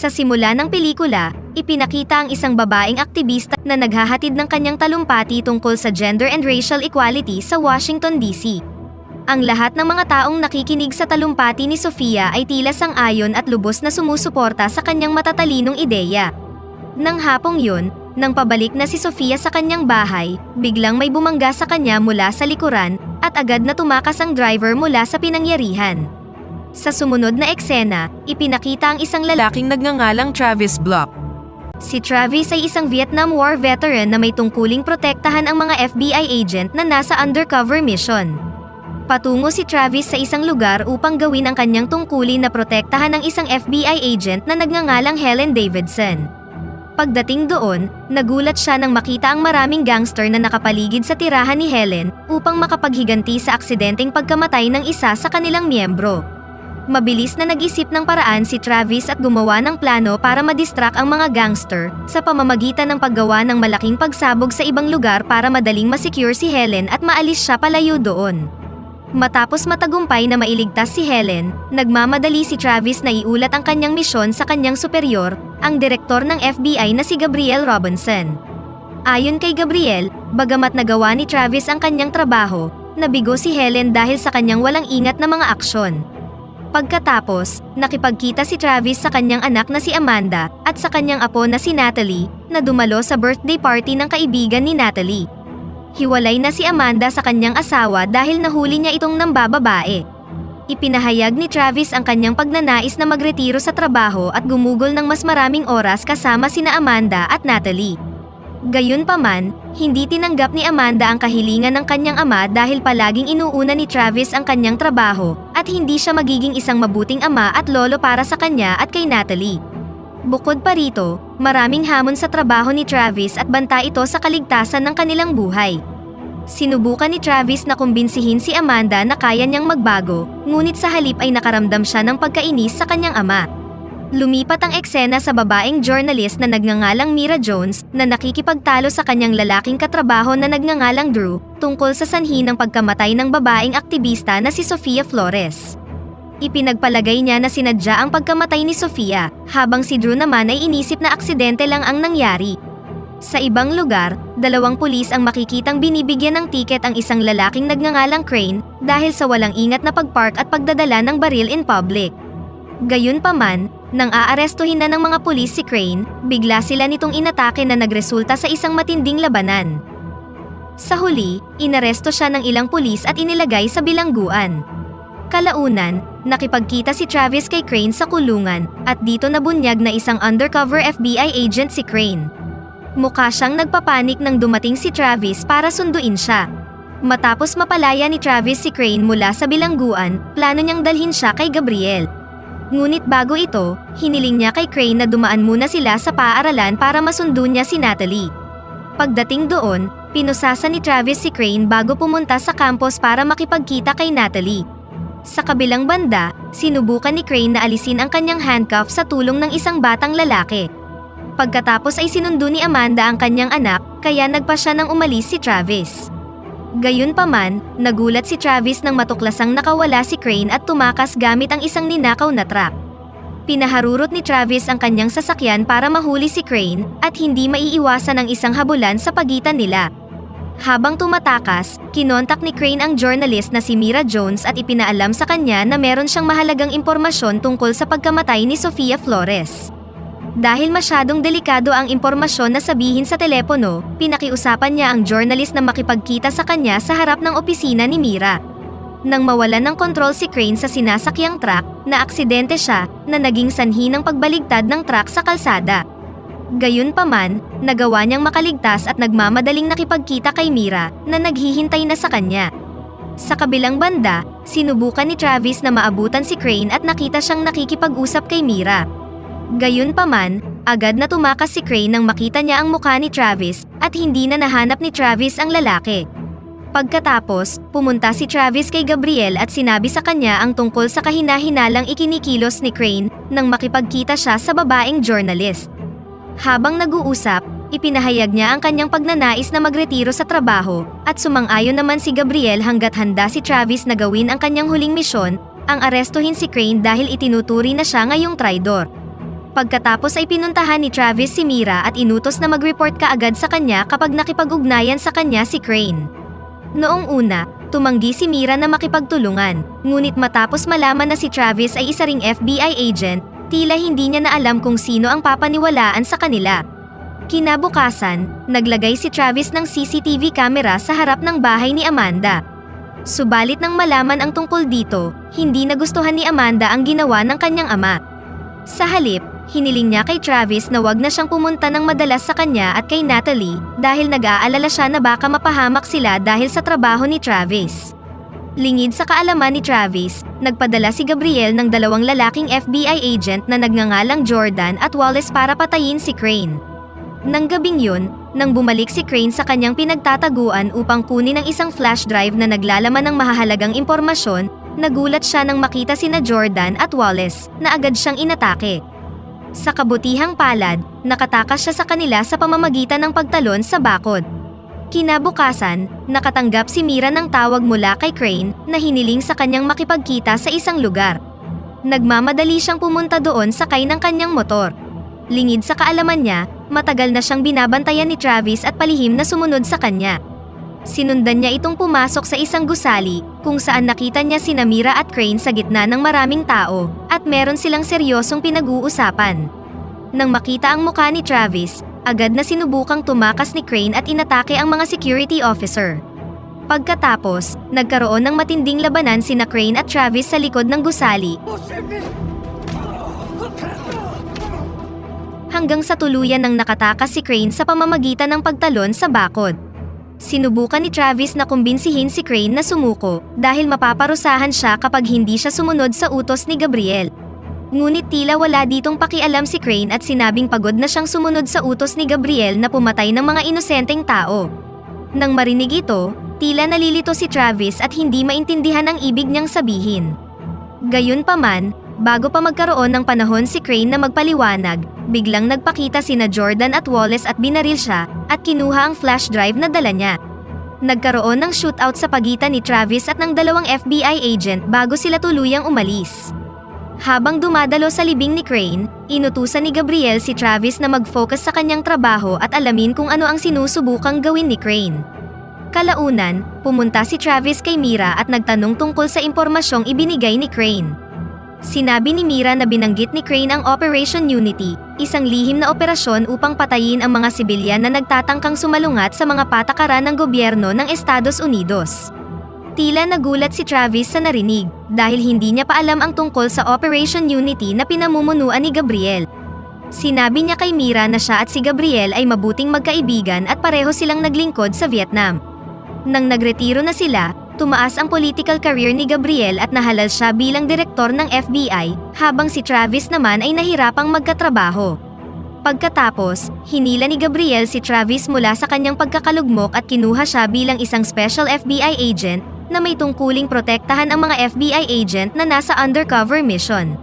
Sa simula ng pelikula, ipinakita ang isang babaeng aktivista na naghahatid ng kanyang talumpati tungkol sa gender and racial equality sa Washington, D.C. Ang lahat ng mga taong nakikinig sa talumpati ni Sofia ay tila sang-ayon at lubos na sumusuporta sa kanyang matatalinong ideya. Nang hapong yun, nang pabalik na si Sofia sa kanyang bahay, biglang may bumangga sa kanya mula sa likuran, at agad na tumakas ang driver mula sa pinangyarihan. Sa sumunod na eksena, ipinakita ang isang lalaki Lalaking nagngangalang Travis Block. Si Travis ay isang Vietnam War veteran na may tungkuling protektahan ang mga FBI agent na nasa undercover mission. Patungo si Travis sa isang lugar upang gawin ang kanyang tungkulin na protektahan ng isang FBI agent na nagngangalang Helen Davidson. Pagdating doon, nagulat siya nang makita ang maraming gangster na nakapaligid sa tirahan ni Helen upang makapaghiganti sa aksidenteng pagkamatay ng isa sa kanilang miyembro. Mabilis na nag-isip ng paraan si Travis at gumawa ng plano para madistract ang mga gangster sa pamamagitan ng paggawa ng malaking pagsabog sa ibang lugar para madaling masecure si Helen at maalis siya palayo doon. Matapos matagumpay na mailigtas si Helen, nagmamadali si Travis na iulat ang kanyang misyon sa kanyang superior, ang direktor ng FBI na si Gabriel Robinson. Ayon kay Gabriel, bagamat nagawa ni Travis ang kanyang trabaho, nabigo si Helen dahil sa kanyang walang ingat na mga aksyon. Pagkatapos, nakipagkita si Travis sa kanyang anak na si Amanda at sa kanyang apo na si Natalie na dumalo sa birthday party ng kaibigan ni Natalie. Hiwalay na si Amanda sa kanyang asawa dahil nahuli niya itong nambababae. Ipinahayag ni Travis ang kanyang pagnanais na magretiro sa trabaho at gumugol ng mas maraming oras kasama sina Amanda at Natalie. Gayunpaman, hindi tinanggap ni Amanda ang kahilingan ng kanyang ama dahil palaging inuuna ni Travis ang kanyang trabaho at hindi siya magiging isang mabuting ama at lolo para sa kanya at kay Natalie. Bukod pa rito, maraming hamon sa trabaho ni Travis at banta ito sa kaligtasan ng kanilang buhay. Sinubukan ni Travis na kumbinsihin si Amanda na kaya niyang magbago, ngunit sa halip ay nakaramdam siya ng pagkainis sa kanyang ama. Lumipat ang eksena sa babaeng journalist na nagngangalang Mira Jones na nakikipagtalo sa kanyang lalaking katrabaho na nagngangalang Drew tungkol sa sanhi ng pagkamatay ng babaeng aktivista na si Sofia Flores. Ipinagpalagay niya na sinadya ang pagkamatay ni Sofia, habang si Drew naman ay inisip na aksidente lang ang nangyari. Sa ibang lugar, dalawang pulis ang makikitang binibigyan ng tiket ang isang lalaking nagngangalang Crane dahil sa walang ingat na pagpark at pagdadala ng baril in public. Gayunpaman, nang aarestuhin na ng mga pulis si Crane, bigla sila nitong inatake na nagresulta sa isang matinding labanan. Sa huli, inaresto siya ng ilang pulis at inilagay sa bilangguan. Kalaunan, nakipagkita si Travis kay Crane sa kulungan at dito nabunyag na isang undercover FBI agent si Crane. Mukha siyang nagpapanik nang dumating si Travis para sunduin siya. Matapos mapalaya ni Travis si Crane mula sa bilangguan, plano niyang dalhin siya kay Gabriel. Ngunit bago ito, hiniling niya kay Crane na dumaan muna sila sa paaralan para masundo niya si Natalie. Pagdating doon, pinusasa ni Travis si Crane bago pumunta sa campus para makipagkita kay Natalie. Sa kabilang banda, sinubukan ni Crane na alisin ang kanyang handcuff sa tulong ng isang batang lalaki. Pagkatapos ay sinundo ni Amanda ang kanyang anak, kaya nagpa siya ng umalis si Travis. Gayunpaman, nagulat si Travis nang matuklasang nakawala si Crane at tumakas gamit ang isang ninakaw na truck. Pinaharurot ni Travis ang kanyang sasakyan para mahuli si Crane at hindi maiiwasan ang isang habulan sa pagitan nila. Habang tumatakas, kinontak ni Crane ang journalist na si Mira Jones at ipinaalam sa kanya na meron siyang mahalagang impormasyon tungkol sa pagkamatay ni Sofia Flores. Dahil masyadong delikado ang impormasyon na sabihin sa telepono, pinakiusapan niya ang journalist na makipagkita sa kanya sa harap ng opisina ni Mira. Nang mawalan ng kontrol si Crane sa sinasakyang truck, na aksidente siya na naging sanhi ng pagbaligtad ng truck sa kalsada. Gayunpaman, nagawa niyang makaligtas at nagmamadaling nakipagkita kay Mira na naghihintay na sa kanya. Sa kabilang banda, sinubukan ni Travis na maabutan si Crane at nakita siyang nakikipag-usap kay Mira. Gayunpaman, agad na tumakas si Crane nang makita niya ang mukha ni Travis at hindi na nahanap ni Travis ang lalaki. Pagkatapos, pumunta si Travis kay Gabriel at sinabi sa kanya ang tungkol sa kahinahinalang ikinikilos ni Crane nang makipagkita siya sa babaeng journalist. Habang nag-uusap, ipinahayag niya ang kanyang pagnanais na magretiro sa trabaho at sumang-ayon naman si Gabriel hanggat handa si Travis na gawin ang kanyang huling misyon, ang arestuhin si Crane dahil itinuturi na siya ngayong traidor. Pagkatapos ay pinuntahan ni Travis si Mira at inutos na mag-report kaagad sa kanya kapag nakipag-ugnayan sa kanya si Crane. Noong una, tumanggi si Mira na makipagtulungan, ngunit matapos malaman na si Travis ay isa ring FBI agent, tila hindi niya na alam kung sino ang papaniwalaan sa kanila. Kinabukasan, naglagay si Travis ng CCTV camera sa harap ng bahay ni Amanda. Subalit nang malaman ang tungkol dito, hindi nagustuhan ni Amanda ang ginawa ng kanyang ama. Sa halip, hiniling niya kay Travis na wag na siyang pumunta ng madalas sa kanya at kay Natalie dahil nag-aalala siya na baka mapahamak sila dahil sa trabaho ni Travis. Lingid sa kaalaman ni Travis, nagpadala si Gabriel ng dalawang lalaking FBI agent na nagngangalang Jordan at Wallace para patayin si Crane. Nang gabing yun, nang bumalik si Crane sa kanyang pinagtataguan upang kunin ang isang flash drive na naglalaman ng mahahalagang impormasyon, nagulat siya nang makita sina Jordan at Wallace na agad siyang inatake. Sa kabutihang palad, nakatakas siya sa kanila sa pamamagitan ng pagtalon sa bakod. Kinabukasan, nakatanggap si Mira ng tawag mula kay Crane na hiniling sa kanyang makipagkita sa isang lugar. Nagmamadali siyang pumunta doon sakay ng kanyang motor. Lingid sa kaalaman niya, matagal na siyang binabantayan ni Travis at palihim na sumunod sa kanya. Sinundan niya itong pumasok sa isang gusali, kung saan nakita niya si Namira at Crane sa gitna ng maraming tao, at meron silang seryosong pinag-uusapan. Nang makita ang mukha ni Travis, agad na sinubukang tumakas ni Crane at inatake ang mga security officer. Pagkatapos, nagkaroon ng matinding labanan sina Crane at Travis sa likod ng gusali, hanggang sa tuluyan ng nakatakas si Crane sa pamamagitan ng pagtalon sa bakod. Sinubukan ni Travis na kumbinsihin si Crane na sumuko dahil mapaparusahan siya kapag hindi siya sumunod sa utos ni Gabriel. Ngunit tila wala ditong pakialam si Crane at sinabing pagod na siyang sumunod sa utos ni Gabriel na pumatay ng mga inosenteng tao. Nang marinig ito, tila nalilito si Travis at hindi maintindihan ang ibig niyang sabihin. Gayunpaman, bago pa magkaroon ng panahon si Crane na magpaliwanag, biglang nagpakita sina Jordan at Wallace at binaril siya at kinuha ang flash drive na dala niya. Nagkaroon ng shootout sa pagitan ni Travis at ng dalawang FBI agent bago sila tuluyang umalis. Habang dumadalo sa libing ni Crane, inutusan ni Gabriel si Travis na mag-focus sa kanyang trabaho at alamin kung ano ang sinusubukang gawin ni Crane. Kalaunan, pumunta si Travis kay Mira at nagtanong tungkol sa impormasyong ibinigay ni Crane. Sinabi ni Mira na binanggit ni Crane ang Operation Unity, isang lihim na operasyon upang patayin ang mga sibilyan na nagtatangkang sumalungat sa mga patakaran ng gobyerno ng Estados Unidos. Tila nagulat si Travis sa narinig dahil hindi niya pa alam ang tungkol sa Operation Unity na pinamumunuan ni Gabriel. Sinabi niya kay Mira na siya at si Gabriel ay mabuting magkaibigan at pareho silang naglingkod sa Vietnam. Nang nagretiro na sila, tumaas ang political career ni Gabriel at nahalal siya bilang direktor ng FBI, habang si Travis naman ay nahirapang magkatrabaho. Pagkatapos, hinila ni Gabriel si Travis mula sa kanyang pagkakalugmok at kinuha siya bilang isang special FBI agent na may tungkuling protektahan ang mga FBI agent na nasa undercover mission.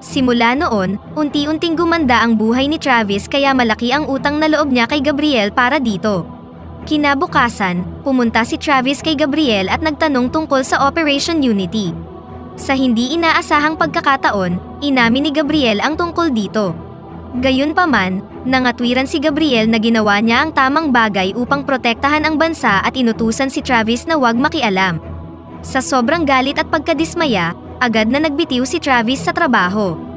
Simula noon, unti-unting gumanda ang buhay ni Travis kaya malaki ang utang na loob niya kay Gabriel para dito. Kinabukasan, pumunta si Travis kay Gabriel at nagtanong tungkol sa Operation Unity. Sa hindi inaasahang pagkakataon, inamin ni Gabriel ang tungkol dito. Gayunpaman, nangatwiran si Gabriel na ginawa niya ang tamang bagay upang protektahan ang bansa at inutusan si Travis na huwag makialam. Sa sobrang galit at pagkadismaya, agad na nagbitiw si Travis sa trabaho.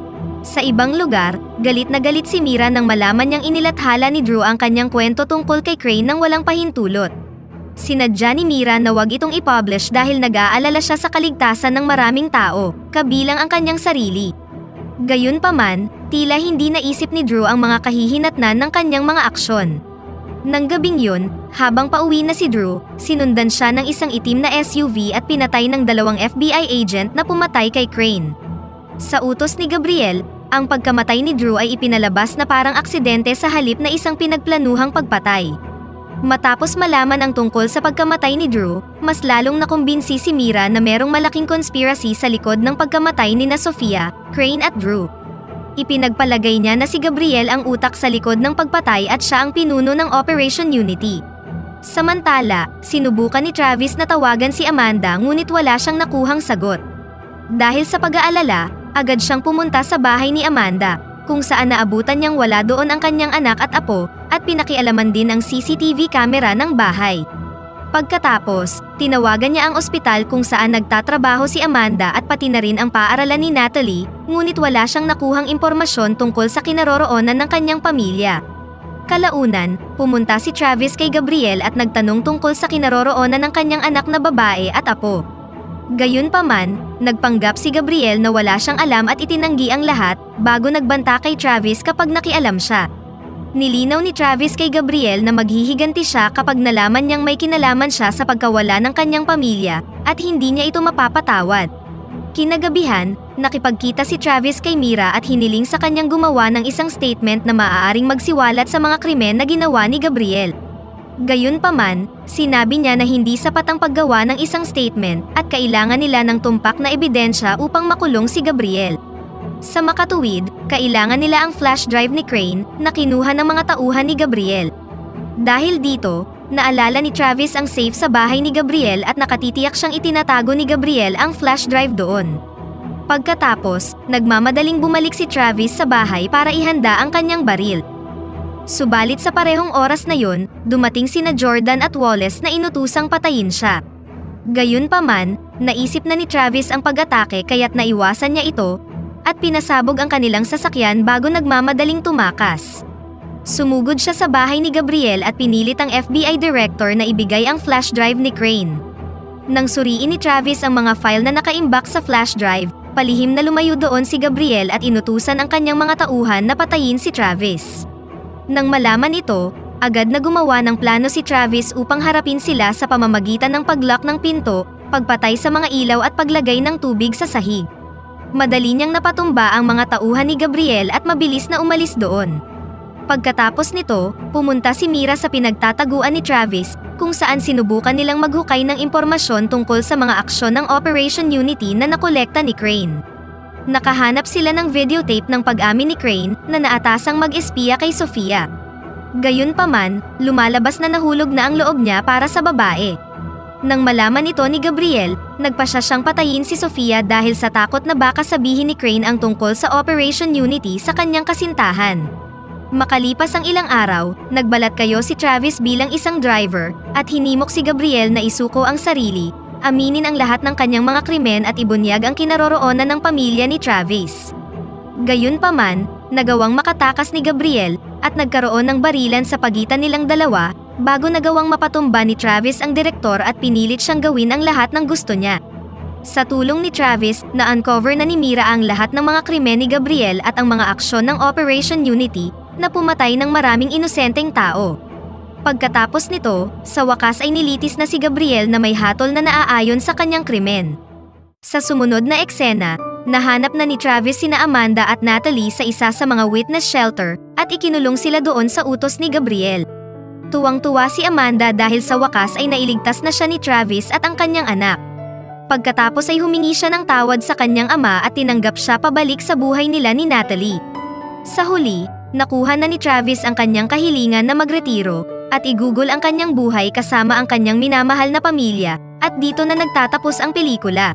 Sa ibang lugar, galit na galit si Mira nang malaman niyang inilathala ni Drew ang kanyang kwento tungkol kay Crane nang walang pahintulot. Sinadya ni Mira na wag itong i-publish dahil nag-aalala siya sa kaligtasan ng maraming tao, kabilang ang kanyang sarili. Gayunpaman, tila hindi naisip ni Drew ang mga kahihinatnan ng kanyang mga aksyon. Nang gabing yun, habang pauwi na si Drew, sinundan siya ng isang itim na SUV at pinatay ng dalawang FBI agent na pumatay kay Crane. Sa utos ni Gabriel, ang pagkamatay ni Drew ay ipinalabas na parang aksidente sa halip na isang pinagplanuhang pagpatay. Matapos malaman ang tungkol sa pagkamatay ni Drew, mas lalong nakumbinsi si Mira na merong malaking conspiracy sa likod ng pagkamatay ni na Sofia, Crane at Drew. Ipinagpalagay niya na si Gabriel ang utak sa likod ng pagpatay at siya ang pinuno ng Operation Unity. Samantala, sinubukan ni Travis na tawagan si Amanda ngunit wala siyang nakuhang sagot. Dahil sa pag-aalala, agad siyang pumunta sa bahay ni Amanda. kung saan naabutan niyang wala doon ang kanyang anak at apo, at pinakialaman din ang CCTV camera ng bahay. Pagkatapos, tinawagan niya ang ospital kung saan nagtatrabaho si Amanda at pati na rin ang paaralan ni Natalie, ngunit wala siyang nakuhang impormasyon tungkol sa kinaroroonan ng kanyang pamilya. Kalaunan, pumunta si Travis kay Gabriel at nagtanong tungkol sa kinaroroonan ng kanyang anak na babae at apo. Gayunpaman, nagpanggap si Gabriel na wala siyang alam at itinanggi ang lahat bago nagbanta kay Travis kapag nakialam siya. Nilinaw ni Travis kay Gabriel na maghihiganti siya kapag nalaman niyang may kinalaman siya sa pagkawala ng kanyang pamilya at hindi niya ito mapapatawad. Kinagabihan, nakipagkita si Travis kay Mira at hiniling sa kanyang gumawa ng isang statement na maaaring magsiwalat sa mga krimen na ginawa ni Gabriel. Gayunpaman, sinabi niya na hindi sapat ang paggawa ng isang statement at kailangan nila ng tumpak na ebidensya upang makulong si Gabriel. Sa makatuwid, kailangan nila ang flash drive ni Crane na kinuha ng mga tauhan ni Gabriel. Dahil dito, naalala ni Travis ang safe sa bahay ni Gabriel at nakatitiyak siyang itinatago ni Gabriel ang flash drive doon. Pagkatapos, nagmamadaling bumalik si Travis sa bahay para ihanda ang kanyang baril. Subalit sa parehong oras na yun, dumating sina Jordan at Wallace na inutusang patayin siya. Gayunpaman, naisip na ni Travis ang pag-atake kaya't naiwasan niya ito, at pinasabog ang kanilang sasakyan bago nagmamadaling tumakas. Sumugod siya sa bahay ni Gabriel at pinilit ang FBI director na ibigay ang flash drive ni Crane. Nang suriin ni Travis ang mga file na nakaimbak sa flash drive, palihim na lumayo doon si Gabriel at inutusan ang kanyang mga tauhan na patayin si Travis. Nang malaman ito, agad na gumawa ng plano si Travis upang harapin sila sa pamamagitan ng paglock ng pinto, pagpatay sa mga ilaw at paglagay ng tubig sa sahig. Madali niyang napatumba ang mga tauhan ni Gabriel at mabilis na umalis doon. Pagkatapos nito, pumunta si Mira sa pinagtataguan ni Travis, kung saan sinubukan nilang maghukay ng impormasyon tungkol sa mga aksyon ng Operation Unity na nakolekta ni Crane. Nakahanap sila ng videotape ng pag-amin ni Crane na naatasang mag-espiya kay Sofia. Gayunpaman, lumalabas na nahulog na ang loob niya para sa babae. Nang malaman ito ni Gabriel, nagpasya siyang patayin si Sofia dahil sa takot na baka sabihin ni Crane ang tungkol sa Operation Unity sa kanyang kasintahan. Makalipas ang ilang araw, nagbalat kayo si Travis bilang isang driver, at hinimok si Gabriel na isuko ang sarili, aminin ang lahat ng kanyang mga krimen at ibunyag ang kinaroroonan ng pamilya ni Travis. Gayunpaman, nagawang makatakas ni Gabriel, at nagkaroon ng barilan sa pagitan nilang dalawa, bago nagawang mapatumba ni Travis ang direktor at pinilit siyang gawin ang lahat ng gusto niya. Sa tulong ni Travis, na-uncover na ni Mira ang lahat ng mga krimen ni Gabriel at ang mga aksyon ng Operation Unity, na pumatay ng maraming inosenteng tao. Pagkatapos nito, sa wakas ay nilitis na si Gabriel na may hatol na naaayon sa kanyang krimen. Sa sumunod na eksena, nahanap na ni Travis sina Amanda at Natalie sa isa sa mga witness shelter at ikinulong sila doon sa utos ni Gabriel. Tuwang-tuwa si Amanda dahil sa wakas ay nailigtas na siya ni Travis at ang kanyang anak. Pagkatapos ay humingi siya ng tawad sa kanyang ama at tinanggap siya pabalik sa buhay nila ni Natalie. Sa huli, nakuha na ni Travis ang kanyang kahilingan na magretiro at igugol ang kanyang buhay kasama ang kanyang minamahal na pamilya at dito na nagtatapos ang pelikula.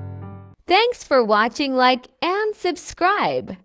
Thanks for watching, like, and subscribe.